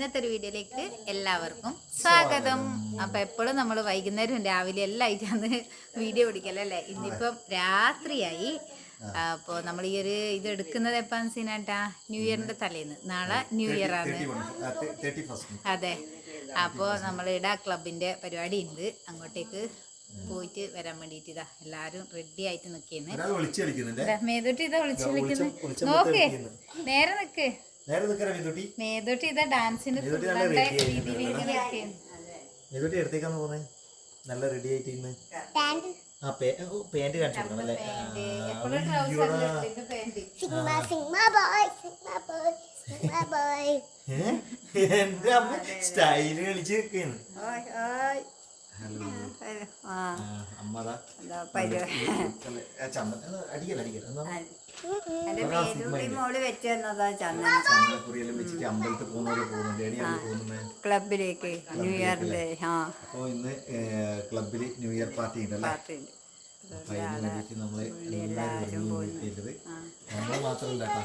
ഇന്നത്തെ ഒരു വീഡിയോയിലേക്ക് എല്ലാവർക്കും സ്വാഗതം. അപ്പൊ എപ്പോഴും നമ്മൾ വൈകുന്നേരം രാവിലെ എല്ലാം ആയിട്ടാണ് വീഡിയോ പിടിക്കലല്ലേ ഇന്നിപ്പം രാത്രിയായി. അപ്പോൾ നമ്മൾ ഈ ഒരു ഇത് എടുക്കുന്നത് എപ്പാന്ന് സീനാട്ടാ ന്യൂ ഇയറിന്റെ തലേന്ന്. നാളെ ന്യൂ ഇയർ ആണ്. അതെ. അപ്പോൾ നമ്മളിവിടെ ക്ലബിന്റെ പരിപാടി ഉണ്ട് അങ്ങോട്ടേക്ക് പോയിട്ട് വരാൻ വേണ്ടിട്ട് ഇതാ എല്ലാരും റെഡി ആയിട്ട് നിക്കുന്നേ. മേതൂട്ടി ഇതാ വിളിച്ചു വിളിക്കുന്നത് നോക്ക്. നേരെ നിക്ക്. നേരെ നിൽക്കറ മിതുട്ടി? മേതൂട്ടി ഇതാ ഡാൻസിന് മേതൂട്ടി നല്ല തുള്ളണ്ട ആയി. മിതുട്ടി എടുത്തേക്കാന്ന് പോകുന്നത് നല്ല റെഡി ആയിട്ട് ഇന്ന് ആ പാന്റ് കാണിച്ചു കൊടുക്കണം അല്ലേ. എന്റെ അമ്മ സ്റ്റൈൽ കളിച്ച് നിൽക്കുന്നു ഓയ്, ഓയ്. ആ, അമ്മതാ. അടിക്കല അടിക്കല എന്താ എന്റെ മേതൂട്ടി മോൾ വെച്ച് തന്നതാ ചന്ദന ചന്ദ്രക്കുറിയെല്ലാം വെച്ചിട്ട് അമ്പലത്തിൽ പോകുന്ന പോലെ പോകുന്നുണ്ട് എടിയാണ് പോകുന്നത് ക്ലബിലേക്ക് ന്യൂ ഇയറിന്റെ ആ. അപ്പോൾ ഇന്ന് ക്ലബിൽ ന്യൂ ഇയർ പാർട്ടി ഉണ്ടല്ലേ നമ്മൾ എല്ലാവരും നമ്മൾ മാത്രമല്ല കേട്ടോ.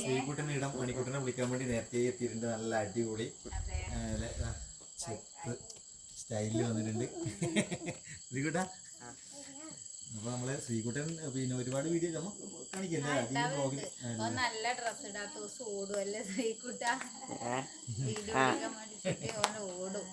ശ്രീകുട്ടൻ ഇടം മണിക്കുട്ടനെ വിളിക്കാൻ വേണ്ടി നേരത്തെ എത്തിയിട്ടുണ്ട്. നല്ല അടിപൊളി ചെപ്പ് സ്റ്റൈലിൽ വന്നിട്ടുണ്ട്. ശ്രീകുട്ട അപ്പൊ നമ്മളെ ശ്രീകുട്ടൻ പിന്നെ ഒരുപാട് വീഡിയോ നമ്മൾ കാണിക്കല്ലേ നല്ല ഡ്രസ് ഇടാത്ത ദിവസം ഓടും അല്ലേ ശ്രീകുട്ട വീഡിയോ എടുക്കാൻ വേണ്ടിട്ട് ഓൻ ഓടും.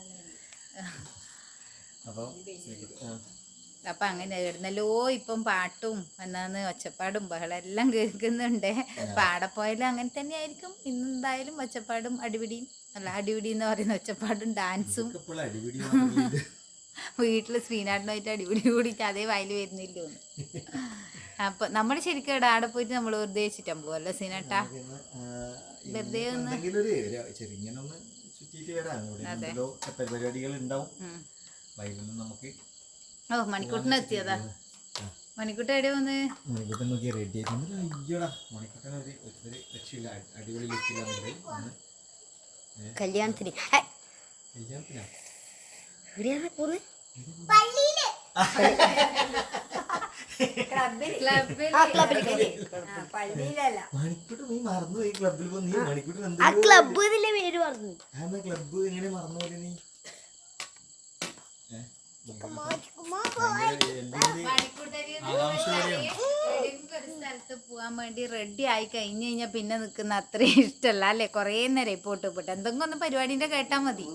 അപ്പൊ അങ്ങനെ ഇടുന്നല്ലോ ഇപ്പം പാട്ടും എന്നാന്ന് ഒച്ചപ്പാടും ബഹളം എല്ലാം കേൾക്കുന്നുണ്ട്. പാടെ പോയാലും അങ്ങനെ തന്നെ ആയിരിക്കും. ഇന്നെന്തായാലും ഒച്ചപ്പാടും അടിപിടിയും അല്ല അടിപിടി എന്ന് പറയുന്ന ഒച്ചപ്പാടും ഡാൻസും. വീട്ടിൽ ശ്രീനാഥനായിട്ട് അടിപൊളി കൂടിയിട്ട് അതേ വയൽ വരുന്നില്ലോ അപ്പൊ നമ്മൾ ശരിക്കും ഇവിടെ ആടെ പോയിട്ട് നമ്മൾ വെറുതെ വെച്ചിട്ടാ പോവല്ലോ സീനാട്ടാ വെറുതെ ഒന്ന് ഓ മണിക്കൂട്ടിന് എത്തിയതാ? മണിക്കൂട്ട് എവിടെ വന്ന് മണിക്കൂട്ടൻ നോക്കി റെഡി ആയിട്ട് അയ്യോടാ മണിക്കൂട്ടൻ ഒരു ഒരു രക്ഷയില്ല. അടി- അടിപൊളി ലുക്കില്ലാന്നുണ്ട് ഒന്ന് കല്യാണത്തിന്. കല്യാണത്തിനാ? എവിടെയാണ് പോകുന്നത് ക്ലബ്ബ് നീ? മറന്നു പോലെ പോ നീ മണിക്കൂട്ടൻ ആ എന്ത് ക്ലബ്ബ് ഇതിലെ പേര് പറഞ്ഞു ക്ലബ് എങ്ങനെ മറന്നുപോലെ നീ ഏ? Sigma ഭയങ്കര എന്തിന്റെ ആകാംക്ഷ പോലെയാണ് ഏതെങ്കിലും ഒരു സ്ഥലത്ത് പോകാൻ വേണ്ടി റെഡി ആയി കഴിഞ്ഞു കഴിഞ്ഞാൽ പിന്നെ നിൽക്കുന്ന അത്രയും ഇഷ്ടമല്ല അല്ലേ? കുറേ നേരം ഇപ്പോട്ട് പോട്ട് എന്തെങ്കിലും ഒന്ന് പരിപാടിന്റെ കേട്ടാൽ മതി.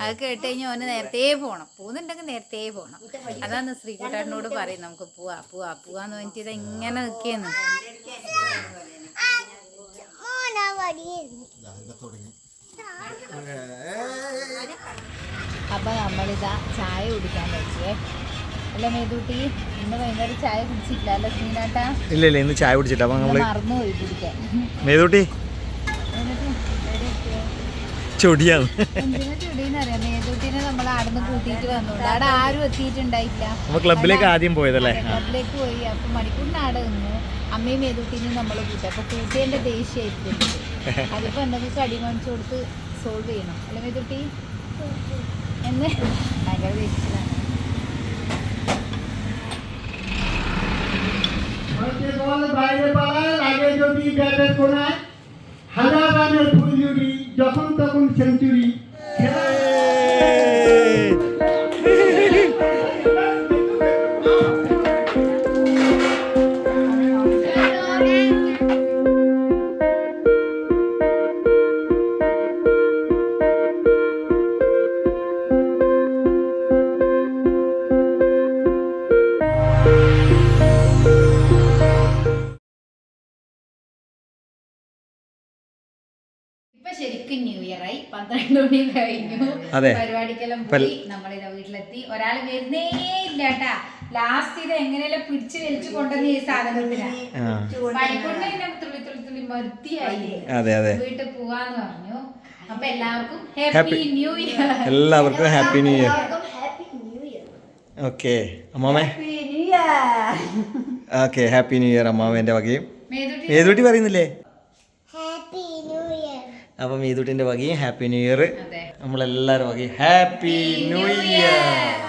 അത് കേട്ട് കഴിഞ്ഞാൽ ഓന് നേരത്തെ പോകണം പോകുന്നുണ്ടെങ്കിൽ നേരത്തെ പോകണം അതാണ് ശ്രീകുട്ടനോട് പറയും നമുക്ക് പോവാ പോവാ പോവാന്ന് പറഞ്ഞിട്ട് ഇങ്ങനെ നിൽക്കുന്നു അപ്പൊ നമ്മളിതാ ചായ കുടിക്കാൻ വെച്ചേ. അല്ല മേതൂട്ടി ഇന്ന് വൈകുന്നേരം ചായ കുടിച്ചില്ല അല്ല സീനാട്ടാ ഇല്ല ഇല്ല ഇന്ന് ചായ അപ്പൊ നമ്മൾ മറന്നുപോയി കുടിക്കാൻ. മേതൂട്ടി? ചൊടിയാണ്. ക്ലബിലേക്ക് ആദ്യം പോയതല്ലേ? ക്ലബിലേക്ക് പോയി. അപ്പൊ മണിക്കൂറിനാട് നിന്നു അമ്മയും മേതൂട്ടിനും നമ്മൾ കൂട്ടി. അപ്പൊ അതിപ്പോ കടി കൊടുത്ത് സോൾവ് ചെയ്യണം. അല്ല മേതൂട്ടി? എന്ന്? ഭയങ്കര ദേഷ്യത്തിലാണ്. বাইরে পালায় আগে যদি ব্যাটের কোনায় হাজার রানের ফুলজুরি যখন তখন সেঞ্চুরি ഇപ്പൊ ശരിക്കും ന്യൂ ഇയർ ആയി. പന്ത്രണ്ട് മണി കഴിഞ്ഞു. അതെ. പരിപാടിക്കെല്ലാം പോയി. നമ്മളിതാ വീട്ടിലെത്തി. ഒരാൾ വരുന്നേ ഇല്ല കേട്ടാ ലാസ്റ്റ് ഇത് എങ്ങനെയെല്ലാം പിടിച്ചു വലിച്ചു കൊണ്ടുവന്ന ഈ സാധനത്തിനാ? മണിക്കൂറിന് പിന്നെ തുള്ളി തുള്ളി തുള്ളി മതിയായി അതെ അതെ. വീട്ടിൽ പോവാന്ന് പറഞ്ഞു. അപ്പൊ എല്ലാവർക്കും ഹാപ്പി ന്യൂ ഇയർ. എല്ലാവർക്കും happy new year. Happy new year. Okay. അമ്മാമേ? Okay happy new year അമ്മാമേന്റെ വകയും. മേതുട്ടി പറയുന്നില്ലേ? അപ്പം മീതുട്ടിന്റെ വകയും ഹാപ്പി ന്യൂ ഇയർ. നമ്മളെല്ലാരും നമ്മളെല്ലാവരും വകയും ഹാപ്പി ന്യൂ ഇയർ.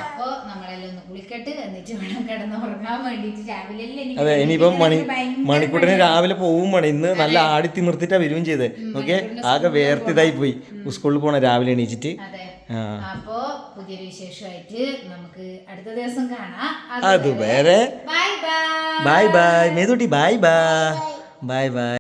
അപ്പൊ നമ്മളെല്ലാം ഒന്ന് എന്നിട്ട് വേണം കിടന്ന് ഉറങ്ങാൻ വേണ്ടിട്ട് രാവിലെ അതെ, ഇനിയിപ്പം മണി- മണിക്കൂട്ടിന് രാവിലെ പോവും വേണം ഇന്ന് നല്ല ആടി തിമിർത്തിട്ടാ വരുകയും ചെയ്തത് ഓക്കെ? ആകെ വേർത്തിതായി പോയി. സ്കൂളിൽ പോണ രാവിലെ എണീച്ചിട്ട്. അപ്പോ പുതിയൊരു വിശേഷമായിട്ട് നമുക്ക് അടുത്ത ദിവസം കാണാം. അതുവരെ bye by. Bye bye. മേതുട്ടി bye. By. Bye bye.